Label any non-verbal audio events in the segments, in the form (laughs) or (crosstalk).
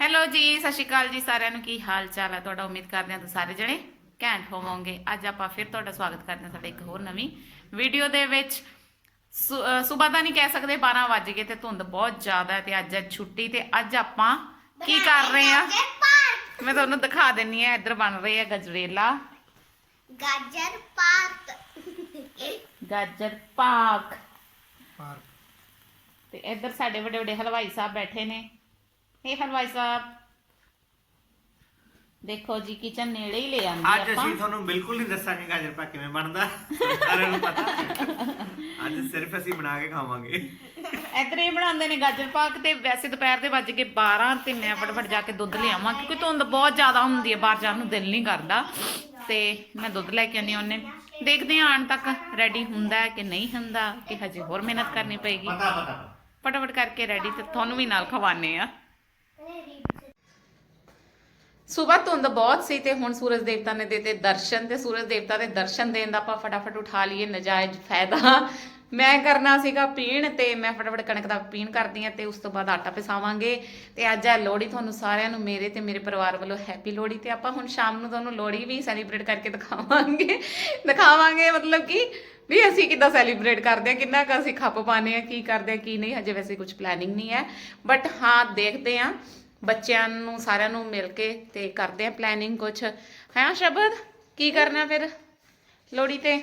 Hello ਜੀ ਸਤਿ ਸ਼੍ਰੀ ਅਕਾਲ ਜੀ ਸਾਰਿਆਂ ਨੂੰ ਕੀ ਹਾਲ ਚਾਲ ਹੈ ਤੁਹਾਡਾ ਉਮੀਦ ਕਰਦੇ ਹਾਂ ਤੁਸੀਂ ਸਾਰੇ ਜਣੇ ਘੈਂਟ ਹੋਵੋਗੇ। ਅੱਜ ਆਪਾਂ ਫਿਰ ਤੁਹਾਡਾ ਸਵਾਗਤ ਕਰਦੇ ਹਾਂ ਸਾਡੇ ਇੱਕ ਹੋਰ ਨਵੀਂ ਵੀਡੀਓ ਦੇ ਵਿੱਚ। ਸਵੇਰ ਤਾਂ ਨਹੀਂ ਕਹਿ ਸਕਦੇ 12 ਵਜ ਗਏ ਤੇ ਧੁੰਦ ਬਹੁਤ ਜ਼ਿਆਦਾ ਹੈ ਤੇ ਅੱਜ ਹੈ ਛੁੱਟੀ ਤੇ ਅੱਜ ਆਪਾਂ ਕੀ ਕਰ ਰਹੇ ਆ ਮੈਂ ਤੁਹਾਨੂੰ ਦਿਖਾ ਦਿੰਨੀ ਆ ਇੱਧਰ ਬਣ ਰਹੀ ਹੈ ਗਜਰੇਲਾ। ਗਾਜਰ ਪਾਕ ਗਾਜਰ ਪਾਕ ਪਾਰਕ। ਤੇ ਇੱਧਰ ਸਾਡੇ ਵੱਡੇ ਵੱਡੇ ਹਲਵਾਈ ਸਾਹਿਬ ਬੈਠੇ ਨੇ। ਇਹ ਹਲਵਾਈ ਸਾਹਿਬ। ਦੇਖੋ ਜੀ ਕਿਚਨ ਨੇੜੇ ਹੀ ਲੈ ਆਂਦੀ ਅੱਜ ਅਸੀਂ ਤੁਹਾਨੂੰ ਬਿਲਕੁਲ ਨਹੀਂ ਦੱਸਾਂਗੇ ਗਾਜਰ ਪਾਕ ਕਿਵੇਂ ਬਣਦਾ ਸਾਰਿਆਂ ਨੂੰ ਪਤਾ। ਅੱਜ ਸਿਰਫ ਅਸੀਂ ਬਣਾ ਕੇ ਖਾਵਾਂਗੇ। ਇੱਧਰ ਇਹ ਬਣਾਉਂਦੇ ਨੇ ਗਾਜਰ ਪਾਕ ਤੇ ਵੈਸੇ ਦੁਪਹਿਰ ਦੇ ਵੱਜ ਕੇ 12 ਤੇ ਮੈਂ ਫਟਾਫਟ ਜਾ ਕੇ ਦੁੱਧ ਲਿਆਵਾਂ ਕਿਉਂਕਿ ਧੁੰਦ ਬਹੁਤ ਜ਼ਿਆਦਾ ਹੁੰਦੀ ਹੈ ਬਾਹਰ ਜਾਣ ਨੂੰ ਦਿਲ ਨਹੀਂ ਕਰਦਾ। ਤੇ ਮੈਂ ਦੁੱਧ ਲੈ ਕੇ ਆਨੀ ਉਹਨੇ। ਦੇਖਦੇ ਹਾਂ ਆਉਣ ਤੱਕ ਰੈਡੀ ਹੁੰਦਾ ਹੈ ਕਿ ਨਹੀਂ ਹੁੰਦਾ ਕਿ ਹਜੇ ਹੋਰ ਮਿਹਨਤ ਕਰਨੀ ਪਏਗੀ। ਪਤਾ ਪਤਾ। ਫਟਾਫਟ ਕਰਕੇ ਰੈਡੀ ਤੇ ਤੁਹਾਨੂੰ ਵੀ ਨਾਲ ਖਵਾਣੇ ਆ ਸਵੇਰ ਧੁੰਦ ਬਹੁਤ ਸੀ ਤੇ ਹੁਣ ਸੂਰਜ ਦੇਵਤਾ ਨੇ ਦਿੱਤੇ ਦਰਸ਼ਨ ਤੇ ਸੂਰਜ ਦੇਵਤਾ ਦੇ ਦਰਸ਼ਨ ਦੇਣ ਦਾ ਆਪਾਂ ਫਟਾਫਟ ਉਠਾ ਲਈਏ, ਨਜਾਇਜ਼ ਫਾਇਦਾ। ਮੈਂ ਕਰਨਾ ਸੀਗਾ ਪੀਣ ਤੇ ਮੈਂ ਫਟਾਫਟ ਕਣਕ ਦਾ ਪੀਣ ਕਰਦੀ ਆ ਤੇ ਉਸ ਤੋਂ ਬਾਅਦ ਆਟਾ ਪਿਸਾਵਾਂਗੇ। ਤੇ ਅੱਜ ਹੈ ਲੋਹੜੀ ਤੁਹਾਨੂੰ ਸਾਰਿਆਂ ਨੂੰ ਮੇਰੇ ਤੇ ਮੇਰੇ ਪਰਿਵਾਰ ਵੱਲੋਂ ਹੈਪੀ ਲੋਹੜੀ ਤੇ ਆਪਾਂ ਹੁਣ ਸ਼ਾਮ ਨੂੰ ਤੁਹਾਨੂੰ ਲੋਹੜੀ ਵੀ ਸੈਲੀਬ੍ਰੇਟ ਕਰਕੇ ਦਿਖਾਵਾਂਗੇ। ਦਿਖਾਵਾਂਗੇ ਮਤਲਬ ਕਿ ਵੀ ਅਸੀਂ ਕਿੱਦਾਂ ਸੈਲੀਬ੍ਰੇਟ ਕਰਦੇ ਆ ਕਿੰਨਾ ਕੁ ਅਸੀਂ ਖੱਪ ਪਾਣੇ ਆ ਕੀ ਕਰਦੇ ਆ ਕੀ ਨਹੀਂ, ਹਜੇ ਵੈਸੇ ਕੁਝ ਪਲੈਨਿੰਗ ਨਹੀਂ ਹੈ। ਬਟ ਹਾਂ, ਦੇਖਦੇ ਆ ਬੱਚਿਆਂ ਨੂੰ ਸਾਰਿਆਂ ਨੂੰ ਮਿਲ ਕੇ ਤੇ ਕਰਦੇ ਆ ਪਲੈਨਿੰਗ ਕੁਝ ਹੈ ਸ਼ਬਦ? ਕੀ ਕਰਨਾ ਫਿਰ? ਲੋਹੜੀ ਤੇ?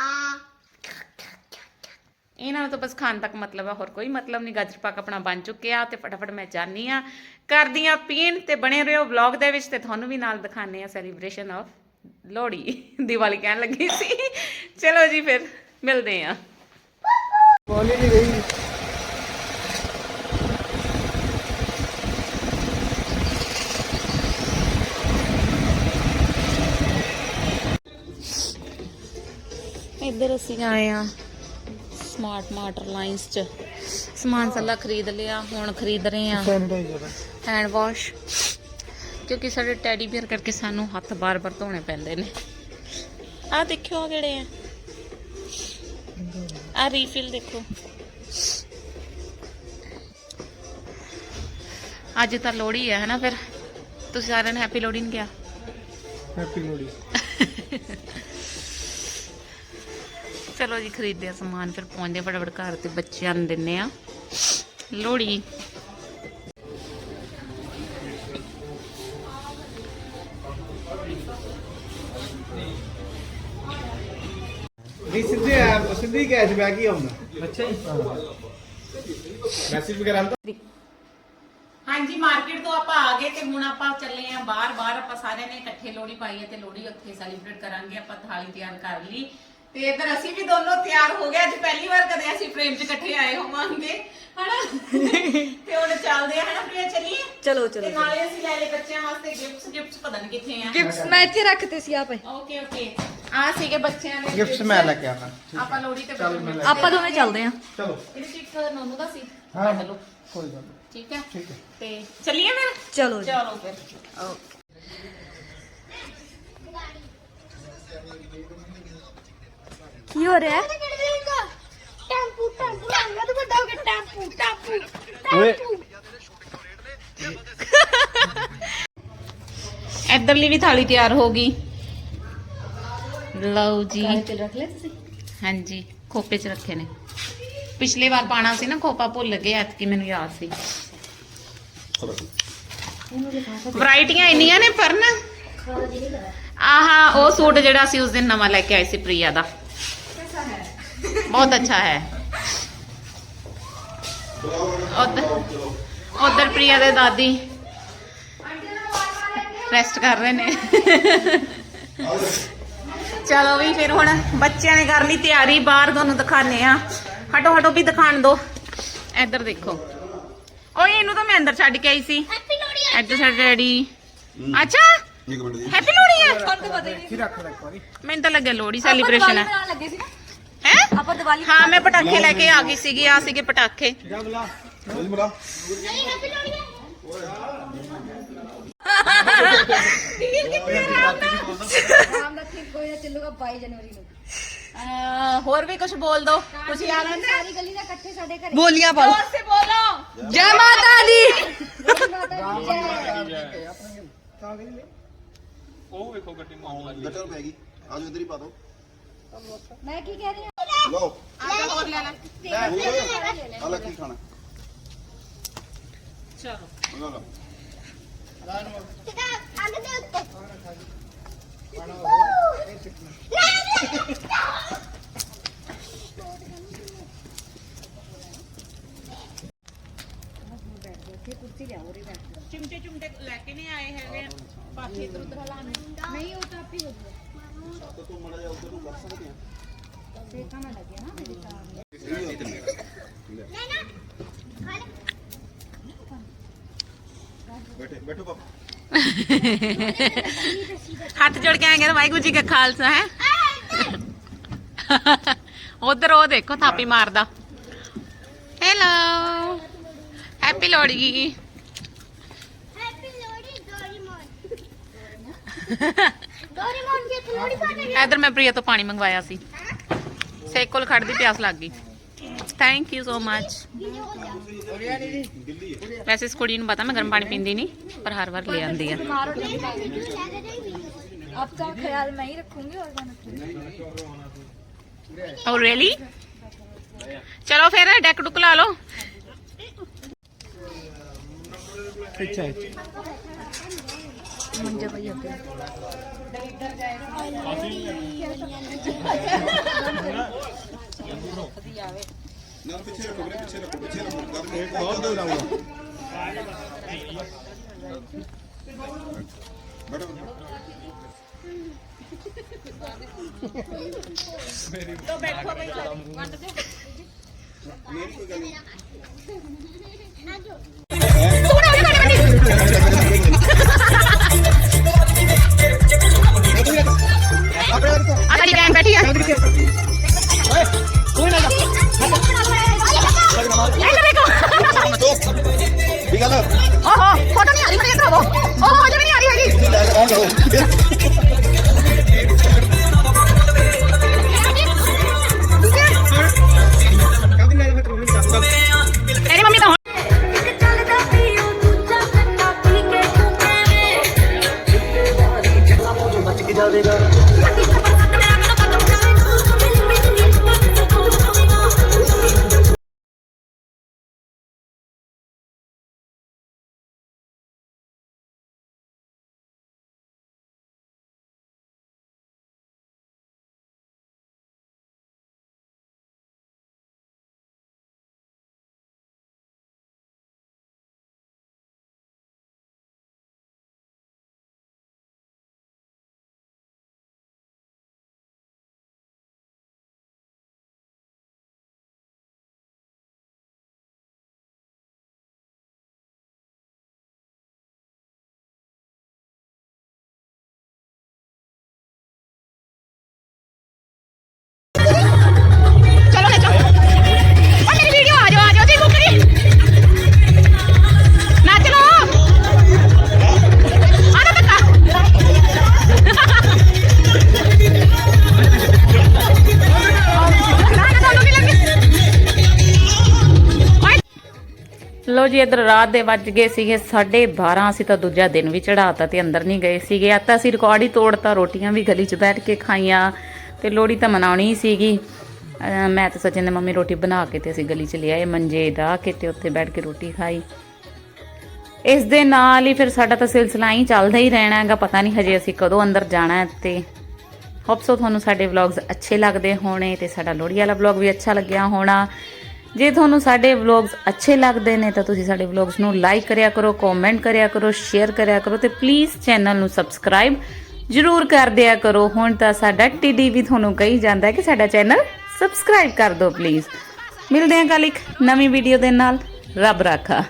ਆ। ਇਹਨਾਂ ਨੂੰ ਤਾਂ ਬਸ ਖਾਣ ਤੱਕ ਮਤਲਬ ਹੈ ਹੋਰ ਕੋਈ ਮਤਲਬ ਨਹੀਂ। ਗਾਜਰ ਪਾਕ ਆਪਣਾ ਬਣ ਚੁੱਕਿਆ ਤੇ ਫਟਾਫਟ ਮੈਂ ਜਾਣੀ ਆ। ਕਰਦੀ ਆ ਪੀਣ ਤੇ ਬਣੇ ਰਹੋ ਵਲੌਗ ਦੇ ਵਿੱਚ ਤੇ ਤੁਹਾਨੂੰ ਵੀ ਨਾਲ ਦਿਖਾਣੇ ਆ ਸੈਲੀਬ੍ਰੇਸ਼ਨ ਆਫ ਲੋਹੜੀ। ਦੀਵਾਲੀ ਕਹਿਣ ਲੱਗੀ ਸੀ। ਚਲੋ ਜੀ ਫਿਰ ਮਿਲਦੇ ਆ। ਬੋਲੀ ਨਹੀਂ ਗਈ। ਇੱਧਰ ਅਸੀਂ ਆਏ ਆ ਸਮਾਰਟ ਮਾਰਟ ਲਾਈਨਸ ਚ। ਸਮਾਨ ਸੱਲਾ ਖਰੀਦ ਲਿਆ ਹੁਣ ਖਰੀਦ ਰਹੇ ਆ ਸੈਨੀਟਾਈਜ਼ਰ ਹੈਂਡ ਵਾਸ਼ ਕਿਉਂਕਿ ਸਾਡੇ ਟੈਡੀ ਬੀਅਰ ਕਰਕੇ ਸਾਨੂੰ ਹੱਥ ਬਾਰ-ਬਾਰ ਧੋਣੇ ਪੈਂਦੇ ਨੇ। ਆਹ ਦੇਖਿਓ ਆ ਕਿਹੜੇ ਆ। ਆ ਰੀਫਿਲ ਦੇਖੋ। ਅੱਜ ਤਾਂ ਲੋਹੜੀ ਹੈ ਹਨਾ ਫਿਰ? ਤੁਸੀਂ ਸਾਰਿਆਂ ਨੇ ਹੈਪੀ ਲੋਹੜੀ ਨਹੀਂ ਕਿਹਾ? ਹੈਪੀ ਲੋਹੜੀ। (laughs) ਚਲੋ ਜੀ ਖਰੀਦਦੇ ਆ ਸਮਾਨ ਫਿਰ ਪਹੁੰਚਦੇ ਆ ਫਟਾਫਟ ਘਰ ਤੇ ਬੱਚਿਆਂ ਨੂੰ ਦਿੰਨੇ ਆ ਲੋਹੜੀ। ਨਹੀਂ ਸਿੱਧੇ ਆ ਸਿੱਧੀ ਕੈਸ਼ਬੈਕ ਹੀ ਆਉਂਦਾ। ਅੱਛਾ ਜੀ। ਮੈਸੇਜ ਵਗੈਰਾ ਆਉਂਦਾ? ਹਾਂਜੀ ਮਾਰਕੀਟ ਤੋਂ ਆਪਾਂ ਆ ਗਏ ਤੇ ਹੁਣ ਆਪਾਂ ਚੱਲੇ ਆ ਬਾਹਰ। ਬਾਹਰ ਆਪਾਂ ਸਾਰਿਆਂ ਨੇ ਇਕੱਠੇ ਲੋਹੜੀ ਪਾਈ ਹੈ ਤੇ ਲੋਹੜੀ ਉੱਥੇ ਸੈਲੀਬ੍ਰੇਟ ਕਰਾਂਗੇ। ਆਪਾਂ ਥਾਲੀ ਤਿਆਰ ਕਰ ਲਈ। ਤੇ ਇਧਰ ਅਸੀਂ ਵੀ ਦੋਨੋਂ ਤਿਆਰ ਹੋ ਗਏ। ਅੱਜ ਪਹਿਲੀ ਵਾਰ ਕਦੇ ਅਸੀਂ ਫਰੇਮ 'ਚ ਇਕੱਠੇ ਆਏ ਹੋਵਾਂਗੇ ਹਨਾ? ਤੇ ਹੁਣ ਚੱਲਦੇ ਆ ਹਨਾ ਪ੍ਰਿਆ ਚਲੀਏ? ਚਲੋ ਤੇ ਚਲੋ। ਨਾਲੇ ਅਸੀਂ ਲੈ ਲਏ ਬੱਚਿਆਂ ਵਾਸਤੇ ਗਿਫਟਸ ਗਿਫਟਸ ਪਤਾ ਨਹੀਂ ਕਿੱਥੇ ਆ। ਗਿਫਟਸ ਮੈਂ ਇੱਥੇ ਰੱਖਤੇ ਸੀ ਆਪੇ। ਓਕੇ ਓਕੇ ਆ ਸੀਗੇ ਬੱਚਿਆਂ ਦੇ ਗਿਫਟਸ ਮੈਂ ਲੈ ਕੇ ਆਣਾ ਆਪਾਂ ਲੋਹੜੀ ਤੇ ਚੱਲ ਮੈਂ ਲੈ ਆਪਾਂ ਦੋਵੇਂ ਚੱਲਦੇ ਆਂ ਚਲੋ। ਇਹਦੇ 'ਚ ਇੱਕ ਨੋਨੂ ਦਾ ਸੀ। ਹਾਂ। ਕੱਢ ਲਓ। ਕੋਈ ਗੱਲ ਨਹੀਂ। ਠੀਕ ਹੈ? ਠੀਕ ਹੈ। ਤੇ ਚੱਲੀਏ ਫਿਰ? ਚਲੋ ਜੀ। ਚਲੋ ਫਿਰ। ਕੀ ਹੋ ਰਿਹਾ? ਟੈਂਪੂ ਟੈਂਪੂ ਆਉਂਦਾ ਤੇ ਵੱਡਾ ਹੋ ਕੇ ਟੈਂਪੂ ਟੈਂਪੂ ਓਏ। ਇੱਧਰਲੀ ਵੀ ਥਾਲੀ ਤਿਆਰ ਹੋ ਗਈ। ਲਓ ਜੀ। ਰੱਖ ਤੁਸੀਂ? ਹਾਂਜੀ ਖੋਪੇ 'ਚ ਰੱਖੇ ਨੇ। ਪਿਛਲੀ ਵਾਰ ਪਾਣਾ ਸੀ ਨਾ ਖੋਪਾ ਭੁੱਲ ਗਏ ਐਤਕੀ ਮੈਨੂੰ ਯਾਦ ਸੀ। ਵੈਰਾਈਟੀਆਂ ਇੰਨੀਆਂ ਨੇ ਪਰ ਨਾ ਆਹਾ ਉਹ ਸੂਟ ਜਿਹੜਾ ਸੀ ਉਸ ਦਿਨ ਨਵਾਂ ਲੈ ਕੇ ਆਏ ਸੀ ਪ੍ਰਿਆ ਦਾ। ਬਹੁਤ ਅੱਛਾ ਹੈ। ਉਧਰ ਉਧਰ ਪ੍ਰਿਆ ਦੇ ਦਾਦੀ ਰੈਸਟ ਕਰ ਰਹੇ ਨੇ। ਚਲੋ ਵੀ ਫਿਰ ਹੁਣ ਬੱਚਿਆਂ ਨੇ ਕਰ ਲਈ ਤਿਆਰੀ ਬਾਹਰ ਤੁਹਾਨੂੰ ਦਿਖਾਣੇ ਆ ਹਟੋ ਹਟੋ ਵੀ ਦਿਖਾਣ ਦੋ। ਇੱਧਰ ਦੇਖੋ। ਓਏ ਇਹਨੂੰ ਤਾਂ ਮੈਂ ਅੰਦਰ ਛੱਡ ਕੇ ਆਈ ਸੀ। ਹੈਪੀ ਲੋਹੜੀ ਇੱਧਰ ਸਾਡੇ ਡੈਡੀ ਅੱਛਾ! ਇੱਕ ਮਿੰਟ ਜੀ। ਹੈਪੀ ਲੋਹੜੀ ਹੈ ਤੁਹਾਨੂੰ ਪਤਾ ਹੀ ਨਹੀਂ ਮੈਨੂੰ ਤਾਂ ਲੱਗਿਆ ਲੋਹੜੀ ਸੈਲੀਬ੍ਰੇਸ਼ਨ ਹੈ। ਮਨਾਉਣ ਲੱਗੇ ਸੀ ਨਾ। ਹੈ ਆਪਾਂ ਦੀਵਾਲੀ ਹਾਂ ਮੈਂ ਪਟਾਕੇ ਲੈ ਕੇ ਆ ਗਈ ਸੀਗੀ ਆ ਸੀਗੇ ਪਟਾਕੇ ਜਾ ਬੁਲਾ ਜੀ ਬੜਾ ਨਹੀਂ ਹੈਪੀ ਲੋਹੜੀ ਹੈ ਆਰਾਮ ਨਾਲ ਠੀਕ ਕੋਈ ਨਾ ਚੱਲੂਗਾ 22 ਜਨਵਰੀ ਨੂੰ ਅਹ ਹੋਰ ਵੀ ਕੁਝ ਬੋਲ ਦੋ ਕੁਝ ਯਾਦ ਆਉਂਦਾ ਸਾਰੀ ਗਲੀ ਦਾ ਇਕੱਠੇ ਸਾਡੇ ਘਰੇ ਬੋਲੀਆਂ ਪਾਓ ਜ਼ੋਰ ਸੇ ਬੋਲੋ ਜੈ ਮਾਤਾ ਦੀ ਗਟਰ ਪੈ ਗਈ। ਆਜੋ ਇਧਰ ਹੀ ਪਾ ਦੋ ਮੈਂ ਕੀ ਕਹਿ ਰਹੀ ਹਾਂ? ਲਓ। ਆਜਾ ਹੋਰ ਲੈ ਲੈ ਆਲਾ ਕੀ ਖਾਣਾ ਚਲੋ ਲਓ। ਲਓ ਚਿਮਟੇ ਚੁਮਟੇ ਲੈ ਕੇ ਨਹੀਂ ਆਏ ਹੈਗੇ। ਪਾਸੇ ਇਧਰ ਉਧਰ ਹਲਾਣੇ ਨਹੀਂ ਉਹ ਤਾਂ ਆਪੀ ਹੋ ਗਿਆ ਤਾਂ ਤੂੰ ਮੜਾ ਜਾ ਉਧਰ ਨੂੰ ਕਰ ਸਕਦੇ ਆ। ਹੱਥ ਜੋੜ ਕੇ ਆਏਗੇ ਵਾਹਿਗੁਰੂ ਜੀ ਕਾ ਖਾਲਸਾ ਹੈ। ਉਧਰ ਉਹ ਦੇਖੋ ਥਾਪੀ ਮਾਰਦਾ। Hello happy Lohri. Happy Lohri Doraemon Doraemon ਦੀ ਇੱਥੇ ਲੋਹੜੀ ਪਾ ਕੇ ਇਧਰ ਮੈਂ ਪ੍ਰਿਆ ਤੋਂ ਪਾਣੀ ਮੰਗਵਾਇਆ ਸੀ। ਸੇਕ ਕੋਲ ਖੜਦੀ ਪਿਆਸ ਲੱਗ ਗਈ ਥੈਂਕ ਯੂ ਸੋ ਮਚ ਵੈਸੇ ਇਸ ਕੁੜੀ ਨੂੰ ਪਤਾ ਮੈਂ ਗਰਮ ਪਾਣੀ ਪੀਂਦੀ ਨਹੀਂ ਪਰ ਹਰ ਵਾਰ ਲੈ ਆਂਦੀ ਆ आपका ख्याल मैं ही रखूंगी और कौन ਓ ਰੀਅਲੀ ਚਲੋ ਫਿਰ ਡੈਕ ਡੁਕ ਲਾ ਲਓ ਅੱਛਾ मुझे वही होते ना पीछे रखो मेरे पीछे रखो पीछे रखो दम में बहुत दे रहा हूं बैठो तो बैठो भाई काट दे मेरी कोई गल नहीं आ जाओ ਆ ਸਾਡੀ ਭੈਣ ਬੈਠੀ ਆ ਕੀ ਗੱਲ ਓਹੋ ਫੋਟੋ ਨਹੀਂ ਆ ਰਹੀ ਮੇਰੇ ਆਵੋ ਓਹੋ ਅਜੇ ਵੀ ਨਹੀਂ ਆ ਰਹੀ ਹੈਗੀ। ਲੈ ਕੇ ਆਉਂਦਾ ਕਾਹਦੀ ਲੈ ਫਿਰ ਪ੍ਰੋਬਲਮ ਦੱਸ ਦੋ। ਤੇਰੀ ਮੰਮੀ ਤਾਂ ਹੁਣ ਲੋ ਜੀ, ਇਧਰ ਰਾਤ ਦੇ ਵੱਜ ਗਏ ਸੀਗੇ 12:30 ਅਸੀਂ ਤਾਂ ਦੂਜਾ ਦਿਨ ਵੀ ਚੜਾਤਾ ਤੇ ਅੰਦਰ ਨਹੀਂ ਗਏ ਸੀਗੇ। ਅੱਜ ਤਾਂ ਅਸੀਂ ਰਿਕਾਰਡ ਹੀ ਤੋੜਤਾ, ਰੋਟੀਆਂ ਵੀ ਗਲੀ 'ਚ ਬੈਠ ਕੇ ਖਾਈਆਂ ਤੇ ਲੋਹੜੀ ਤਾਂ ਮਨਾਉਣੀ ਸੀਗੀ। ਮੈਂ ਤਾਂ ਸਚਿਨ ਦੇ ਮੰਮੀ ਰੋਟੀ ਬਣਾ ਕੇ ਤੇ ਅਸੀਂ ਗਲੀ 'ਚ ਲਿਆਏ, ਮੰਜੇ ਦਾ ਕੇ ਤੇ ਉੱਥੇ ਬੈਠ ਕੇ ਰੋਟੀ ਖਾਈ। ਇਸ ਦੇ ਨਾਲ ਹੀ ਫਿਰ ਸਾਡਾ ਤਾਂ ਸਿਲਸਿਲਾ ਹੀ ਚੱਲਦਾ ਹੀ ਰਹਿਣਾ ਹੈਗਾ, ਪਤਾ ਨਹੀਂ ਹਜੇ ਅਸੀਂ ਕਦੋਂ ਅੰਦਰ ਜਾਣਾ ਹੈ ਤੇ ਹੋਪ ਤੁਹਾਨੂੰ ਸਾਡੇ ਵਲੌਗਸ ਅੱਛੇ ਲੱਗਦੇ ਹੋਣੇ ਤੇ ਸਾਡਾ ਲੋਹੜੀ ਵਾਲਾ ਵਲੌਗ ਵੀ ਅੱਛਾ ਲੱਗਿਆ ਹੋਣਾ। ਜੇ ਤੁਹਾਨੂੰ ਸਾਡੇ ਵਲੌਗਸ ਅੱਛੇ ਲੱਗਦੇ ਨੇ ਤਾਂ ਤੁਸੀਂ ਸਾਡੇ ਵਲੌਗਸ ਨੂੰ ਲਾਈਕ ਕਰਿਆ ਕਰੋ ਕਮੈਂਟ ਕਰਿਆ ਕਰੋ ਸ਼ੇਅਰ ਕਰਿਆ ਕਰੋ ਤੇ ਪਲੀਜ਼ ਚੈਨਲ ਨੂੰ ਸਬਸਕ੍ਰਾਈਬ ਜਰੂਰ ਕਰ ਦਿਆ ਕਰੋ। ਹੁਣ ਤਾਂ ਸਾਡਾ ਟੀਡੀ ਵੀ ਤੁਹਾਨੂੰ ਕਹੀ ਜਾਂਦਾ ਹੈ ਕਿ ਸਾਡਾ ਚੈਨਲ ਸਬਸਕ੍ਰਾਈਬ ਕਰ ਦਿਓ ਪਲੀਜ਼ ਮਿਲਦੇ ਹਾਂ ਕੱਲ ਇੱਕ ਨਵੀਂ ਵੀਡੀਓ ਦੇ ਨਾਲ। ਰੱਬ ਰਾਖਾ।